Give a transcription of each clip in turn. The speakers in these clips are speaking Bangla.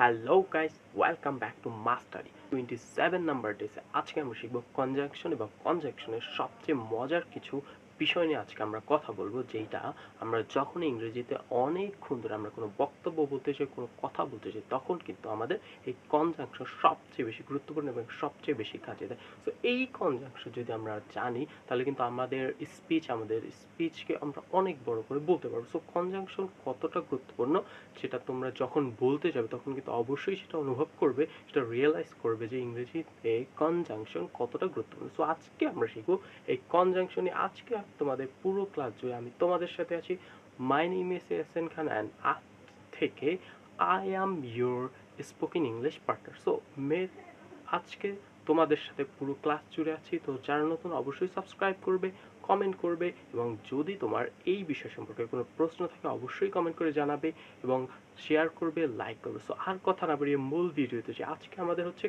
Hello guys welcome back to mastery twenty seven number days আজকে আমরা শিখব কনজাংশন এবং কনজাংশনের সবচেয়ে মজার কিছু বিষয় নিয়ে আজকে আমরা কথা বলব যেটা আমরা যখন ইংরেজিতে অনেকক্ষণ ধরে আমরা কোনো বক্তব্য বলতে চাই কোনো কথা বলতে চাই তখন কিন্তু আমাদের এই কনজাংশন সবচেয়ে বেশি গুরুত্বপূর্ণ এবং সবচেয়ে বেশি কাজে দেয়। সো এই কনজাংশন যদি আমরা জানি, তাহলে কিন্তু আমাদের স্পিচ আমাদের স্পিচকে আমরা অনেক বড় করে বলতে পারব। সো কনজাংশন কতটা গুরুত্বপূর্ণ, সেটা তোমরা যখন বলতে যাবে, তখন কিন্তু অবশ্যই সেটা অনুভব করবে, সেটা রিয়েলাইজ করবে যে ইংরেজিতে কনজাংশন কতটা গুরুত্বপূর্ণ। সো আজকে আমরা শিখব এই কনজাংশনে আজকে তোমাদের পুরো ক্লাস জুড়ে আমি তোমাদের সাথে আছি। My name is S N Khan and আজ থেকে I am your spoken English partner so may আজকে তোমাদের সাথে পুরো ক্লাস জুড়ে আছি। তো যারা নতুন, অবশ্যই সাবস্ক্রাইব করবে কমেন্ট করবে এবং যদি তোমার এই বিষয় সম্পর্কে কোনো প্রশ্ন থাকে, অবশ্যই কমেন্ট করে জানাবে এবং শেয়ার করবে লাইক করবে। সো আর কথা না বাড়িয়ে মূল ভিডিওতে যে আজকে আমাদের হচ্ছে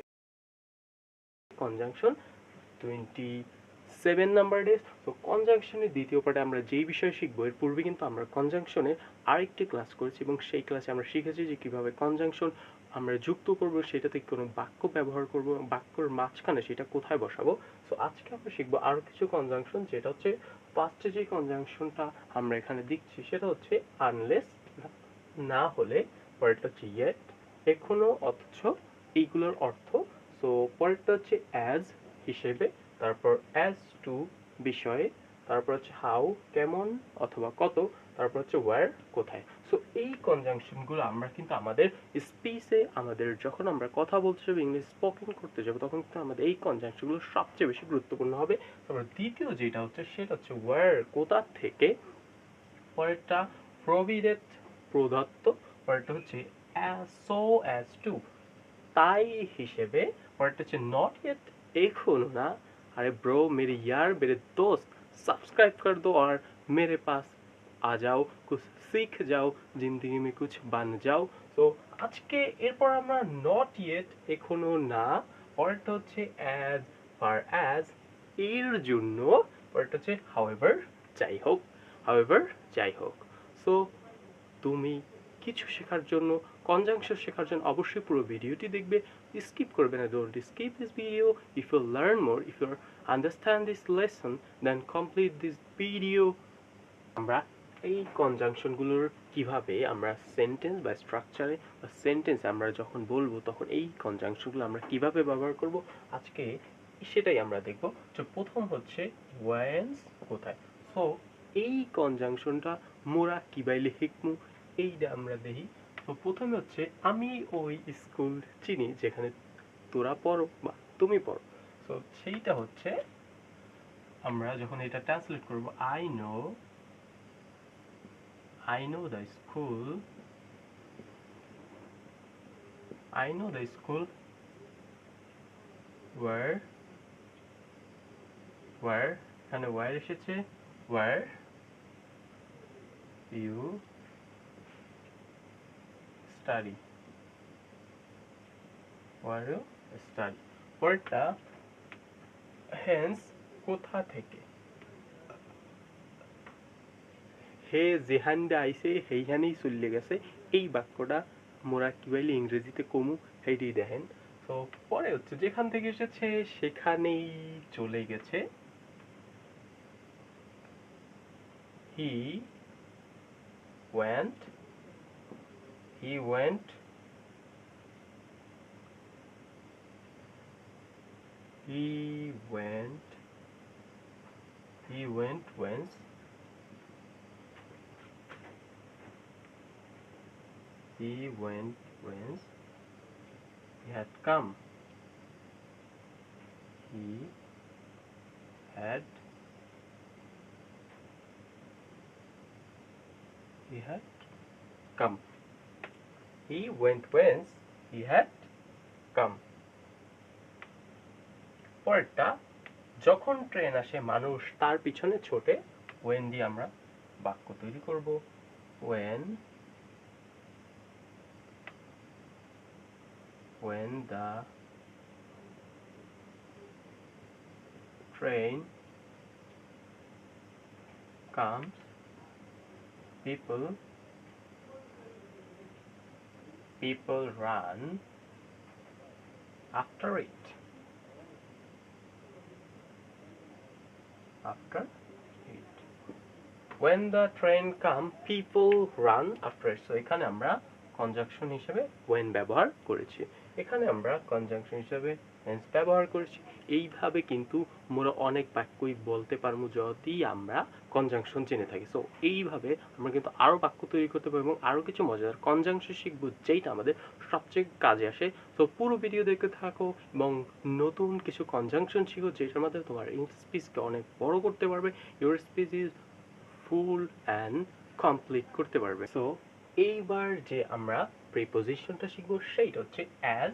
conjunction twenty seven number days তো কনজাংশনের দ্বিতীয় পার্টে আমরা যেই বিষয়ে শিখব, এর পূর্বে কিন্তু আমরা কনজাংশনের আরেকটি ক্লাস করেছি এবং সেই ক্লাসে আমরা শিখেছি যে কীভাবে কনজাংশন আমরা যুক্ত করব সেটাতে কোনো বাক্য ব্যবহার করব, বাক্যর মাঝখানে সেটা কোথায় বসাবো। সো আজকে আমরা শিখব আরও কিছু কনজাংশন যেটা হচ্ছে ফার্স্টে যে কনজাংশনটা আমরা এখানে দিচ্ছি, সেটা হচ্ছে আনলেস না হলে, পরেরটা হচ্ছে ইয়েট এখনও অথচ এইগুলোর অর্থ সো পরেরটা হচ্ছে অ্যাজ হিসেবে তারপর অ্যাজ টু বিষয়ে, তারপর হচ্ছে হাউ কেমন অথবা কত, তারপর হচ্ছে ওয়ার কোথায়। সো এই কনজাংশনগুলো আমরা কিন্তু আমাদের স্পিচে আমাদের যখন আমরা কথা বলতে যাব ইংলিশ স্পোকেন করতে যাব, তখন কিন্তু আমাদের এই কনজাংশনগুলো সবচেয়ে বেশি গুরুত্বপূর্ণ হবে। তারপর দ্বিতীয় যেটা হচ্ছে, সেটা হচ্ছে ওয়ার কোথা থেকে, পরেরটা প্রভিডেড প্রদত্ত, পরেরটা হচ্ছে সো অ্যাজ টু তাই হিসেবে, পরেরটা হচ্ছে নট ইয়েট এখনও না अरे ब्रो मेरे यार मेरे दोस्त सब्सक्राइब कर दो और मेरे पास आ जाओ कुछ सीख जाओ जिंदगी में कुछ बन जाओ তো আজকে এরপর আমরা নট ইয়েট এখনো না পরেরটা হচ্ছে অ্যাজ ফার অ্যাজ এর জন্য পরেরটা হচ্ছে হাউএভার যাই হোক হাউএভার যাই হোক সো তুমি কিছু শেখার জন্য কনজাংশন শেখার জন্য অবশ্যই পুরো ভিডিওটি দেখবে স্কিপ করবে না don't skip this video if you learn more if you understand this lesson then complete this video আমরা এই কনজাংশনগুলোর কীভাবে আমরা সেন্টেন্স বা স্ট্রাকচারে বা সেন্টেন্স আমরা যখন বলব, তখন এই কনজাংশনগুলো আমরা কীভাবে ব্যবহার করব? আজকে সেটাই আমরা দেখব। তো প্রথম হচ্ছে ওয়েন্স কোথায়? সো এই কনজাংশনটা মোরা কিবাইলে হিকমু এইটা আমরা দেখি। তো প্রথমে হচ্ছে আমি ওই স্কুল চিনি, যেখানে তোরা পড়ো বা তুমি পড়ো। তো সেইটা হচ্ছে আমরা যখন এটা ট্রান্সলেট করব I know I know the school I know the school where where এখানে ওয়ার এসেছে where you study, where you study পরেরটা হেন্স কোথা থেকে? হে যেহানডে আইসে সেইখানেই চলে গেছে। এই বাক্যটা মোরা কীভাবে ইংরেজিতে কমু সেইটি দেখেন। তো পরে হচ্ছে, যেখান থেকে এসেছে, সেখানেই চলে গেছে। হি went, he went he went he went whence? He went whence? He had come. He had he had come. He went whence? He had come পরেরটা, যখন ট্রেন আসে, মানুষ তার পিছনে ছোটে ওয়েন দিয়ে আমরা বাক্য তৈরি করব। When when the train comes, people people run after it. After it when the train come, people run after it. So, এখানে আমরা কনজাংশন হিসেবে when ব্যবহার করেছি। এখানে আমরা কনজাংশন হিসেবে hence ব্যবহার করেছি। এইভাবে কিন্তু আমরা অনেক বাক্যই বলতে পারব যদি আমরা কনজাংশন জেনে থাকি। সো এইভাবে আমরা কিন্তু আরও বাক্য তৈরি করতে পারব এবং আরও কিছু মজাদার কনজাংশন শিখব যেটা আমাদের সবচেয়ে কাজে আসে। তো পুরো ভিডিও দেখতে থাকো এবং নতুন কিছু কনজাংশন শিখো, যেটার মাধ্যমে তোমার স্পিচকে অনেক বড় করতে পারবে। Your speech is full and complete করতে পারবে। সো এইবার যে আমরা প্রিপোজিশনটা শিখব, সেইটা হচ্ছে অ্যাজ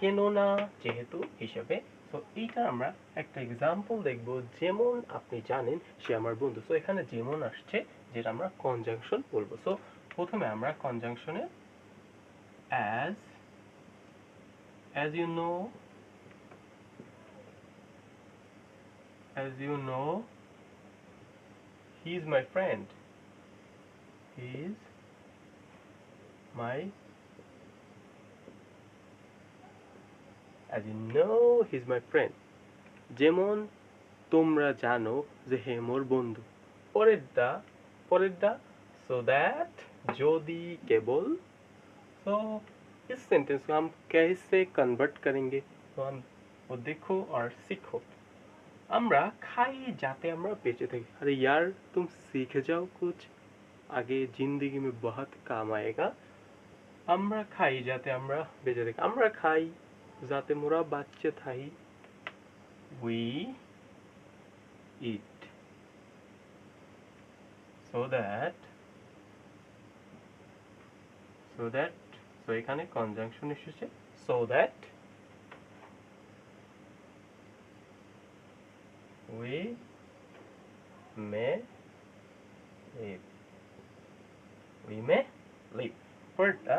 কেননা, যেহেতু, হিসেবে তো এইটা আমরা একটা এক্সাম্পল দেখব, যেমন আপনি জানেন সে আমার বন্ধু। সো এখানে যেমন আসছে, যেটা আমরা কনজাংশন বলব। সো প্রথমে আমরা কনজাংশনে as as you know, as you know, he is my friend. He is my as you know he is my friend যেমন তোমরা জানো যে হে মোর বন্ধু পরেরটা পরেরটা so that যদি কেবল so इस सेंटेंस को हम कैसे कन्वर्ट करेंगे तो हम वो देखो और सीखो আমরা খাই যাতে আমরা বেঁচে থাকি अरे यार तुम सीख जाओ कुछ आगे जिंदगी में बहुत काम आएगा আমরা খাই যাতে আমরা বেঁচে থাকি আমরা খাই যাতে মোরা বাচ্চা থাই we eat so that so that so এখানে কনজাংশন এসেছে so that we may live we may live পরেরটা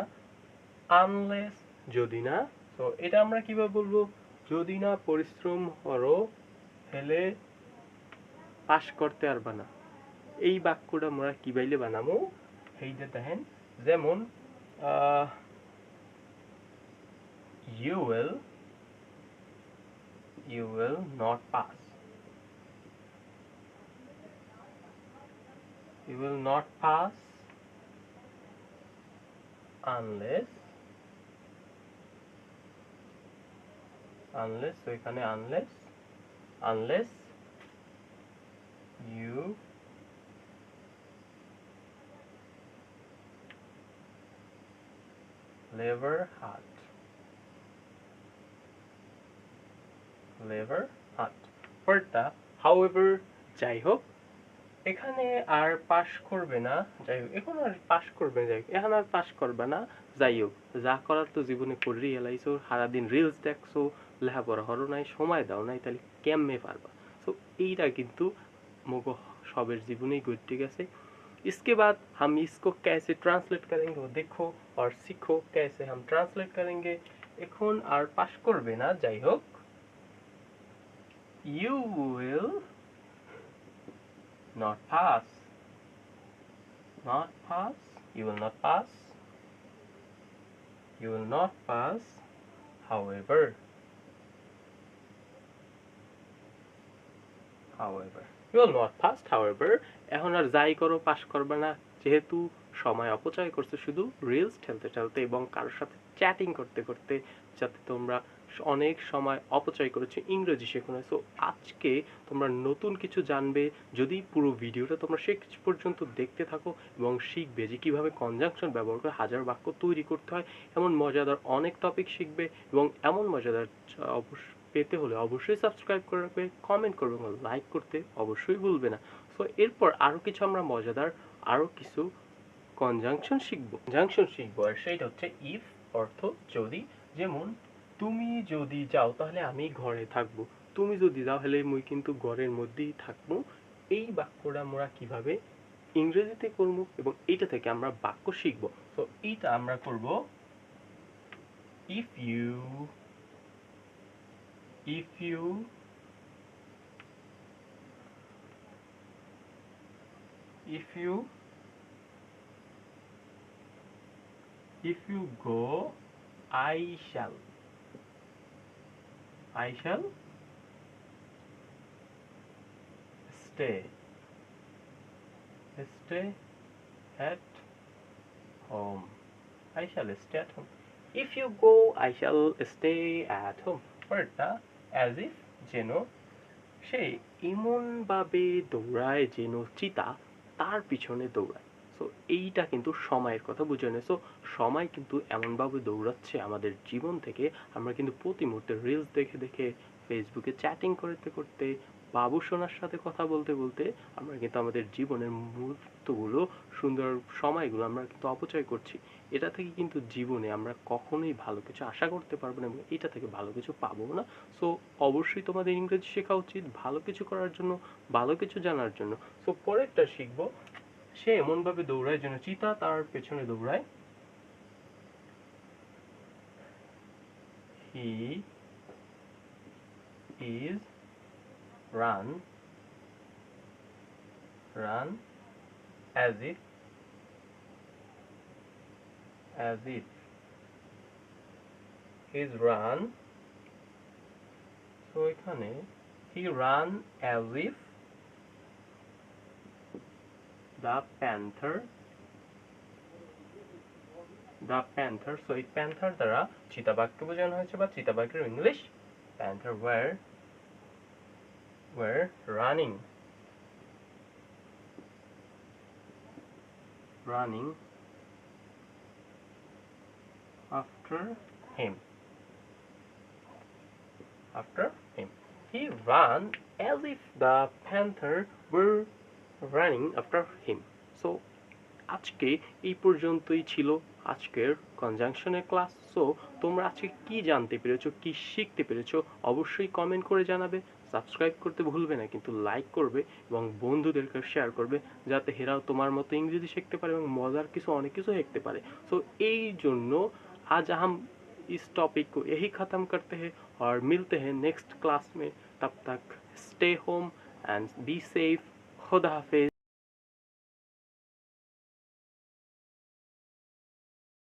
unless যদি না তো এটা আমরা কীভাবে বলব? যদি না পরিশ্রম করো হেলে পাস করতে পারবা না। এই বাক্যটা আমরা কি বাইলে বানাবো এইটা দেখেন, যেমন you will you will not pass. You will not pass unless unless so এখানে unless unless you labor hard labor hard পরেরটা however যাই হোক এখানে আর পাস করবে না যাই হোক এখন আর পাস করবে না, যাই হোক এখন আর পাস করবে না যাই হোক যা করার তো জীবনে করে এলাইছো সারাদিন রিলস দেখছো লেখাপড়া হরো নাই সময় দাও নাই তাহলে কেমনে পারবা তো এইটা কিন্তু মুগ সবের জীবনেই ঘটে গেছে इसके बाद हम इसको कैसे ट्रांसलेट करेंगे वो देखो और सीखो कैसे हम ट्रांसलेट करेंगे এখন আর পাস করবে না যাই হোক you will not pass not pass you will not pass you will not pass however however you will not pass however এখন আর যাই করো পাস করবে না যেহেতু সময় অপচয় করছ শুধু রিলস ঠেলতে ঠেলতে এবং কারোর সাথে চ্যাটিং করতে করতে যাতে তোমরা অনেক সময় অপচয় করেছ ইংরেজি শেখো না সো আজকে তোমরা নতুন কিছু জানবে, যদি পুরো ভিডিওটা তোমরা শেষ পর্যন্ত দেখতে থাকো এবং শিখবে যে কীভাবে কনজাংশন ব্যবহার করে হাজার বাক্য তৈরি করতে হয়, এমন মজাদার অনেক টপিক শিখবে এবং এমন মজাদার অবশ্য পেতে হলে অবশ্যই সাবস্ক্রাইব করে রাখবে কমেন্ট করবে এবং লাইক করতে অবশ্যই ভুলবে না। সো এরপর আরও কিছু আমরা মজাদার আরও কিছু কনজাংশন শিখব। কনজাংশন শিখব, আর সেইটা হচ্ছে ইফ অর্থ যদি, যেমন তুমি যদি যাও, তাহলে আমি ঘরে থাকব। তুমি যদি যাও, তাহলে মুই কিন্তু ঘরের মধ্যেই থাকব। এই বাক্যটা আমরা কীভাবে ইংরেজিতে করব এবং এইটা থেকে আমরা বাক্য শিখব। তো এইটা আমরা করব if you if you if you if you go, I shall I shall stay stay at home I shall stay at home if you go I shall stay at home পরেরটা as if যেন সে এমনভাবে দৌড়ায় যেন চিতা তার পিছনে দৌড়ায় সো এইটা কিন্তু সময়ের কথা, বুঝে নেয় সো সময় কিন্তু এমনভাবে দৌড়াচ্ছে আমাদের জীবন থেকে। আমরা কিন্তু প্রতি মুহূর্তে রিলস দেখে দেখে ফেসবুকে চ্যাটিং করতে করতে, বাবু সোনার সাথে কথা বলতে বলতে আমরা কিন্তু আমাদের জীবনের মুহূর্তগুলো, সুন্দর সময়গুলো আমরা কিন্তু অপচয় করছি। এটা থেকে কিন্তু জীবনে আমরা কখনোই ভালো কিছু আশা করতে পারব না এবং এটা থেকে ভালো কিছু পাবো না। সো অবশ্যই তোমাদের ইংরেজি শেখা উচিত, ভালো কিছু করার জন্য, ভালো কিছু জানার জন্য। সো পরেরটা শিখব। সে এমনভাবে দৌড়ায় যেন চিতা তার পেছনে দৌড়ায়। He is run run as it as it is run তো এখানে he run as if the panther the panther so এই panther দ্বারা চিতাবাঘকে বোঝানো হয়েছে বা চিতাবাঘের English panther were were running running after him after him he ran as if the panther were running after him so আজকে এই পর্যন্তই ছিল আজকের কনজাংশনের ক্লাস সো তোমরা আজকে কি জানতে পেরেছো কি শিখতে পেরেছো অবশ্যই কমেন্ট করে জানাবে সাবস্ক্রাইব করতে ভুলবে না কিন্তু লাইক করবে এবং বন্ধুদেরকে শেয়ার করবে যাতে হেরাও তোমার মতো ইংরেজি শিখতে পারে এবং মজার কিছু অনেক কিছু শিখতে পারে সো এই জন্য आज हम इस टॉपिक को यही ख़त्म करते हैं और मिलते हैं नेक्स्ट क्लास में तब तक stay home and be safe Roda Rafez.